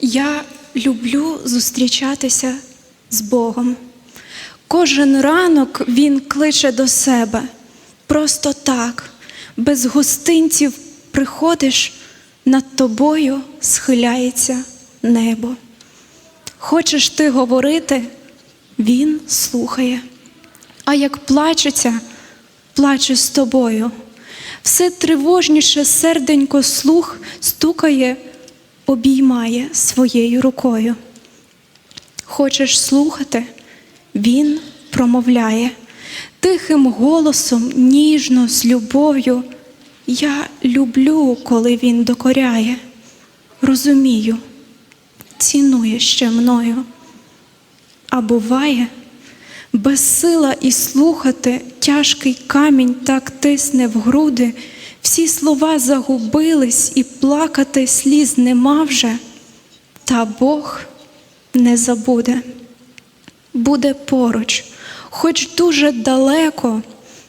Я люблю зустрічатися з Богом. Кожен ранок Він кличе до себе. Просто так, без гостинців приходиш, над тобою схиляється небо. Хочеш ти говорити, Він слухає. А як плачеться, плаче з тобою. Все тривожніше серденько слух стукає, обіймає своєю рукою. Хочеш слухати, він промовляє тихим голосом, ніжно, з любов'ю. Я люблю, коли він докоряє. Розумію, цінує ще мною. А буває, безсила і слухати тяжкий камінь так тисне в груди, всі слова загубились, і плакати сліз нема вже, та Бог не забуде, буде поруч, хоч дуже далеко,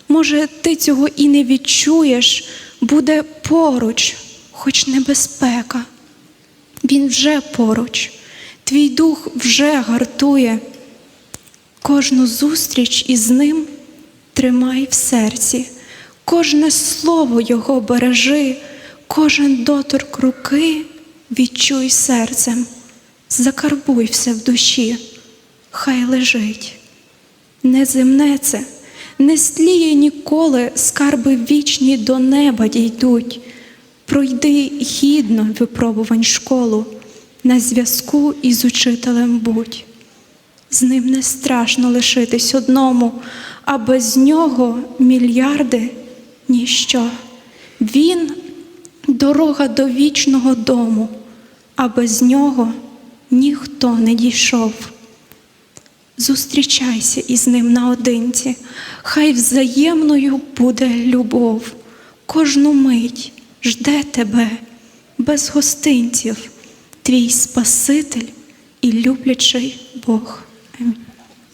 може, ти цього і не відчуєш, буде поруч, хоч небезпека. Він вже поруч, твій дух вже гартує. Кожну зустріч із ним тримай в серці, кожне слово його бережи, кожен доторк руки відчуй серцем, закарбуй все в душі, хай лежить. Неземне це, не сліє ніколи, скарби вічні до неба дійдуть. Пройди гідно випробувань школу, на зв'язку із учителем будь. З ним не страшно лишитись одному, а без нього мільярди ніщо. Він дорога до вічного дому, а без нього ніхто не дійшов. Зустрічайся із ним наодинці, хай взаємною буде любов, кожну мить жде тебе без гостинців, твій Спаситель і люблячий Бог.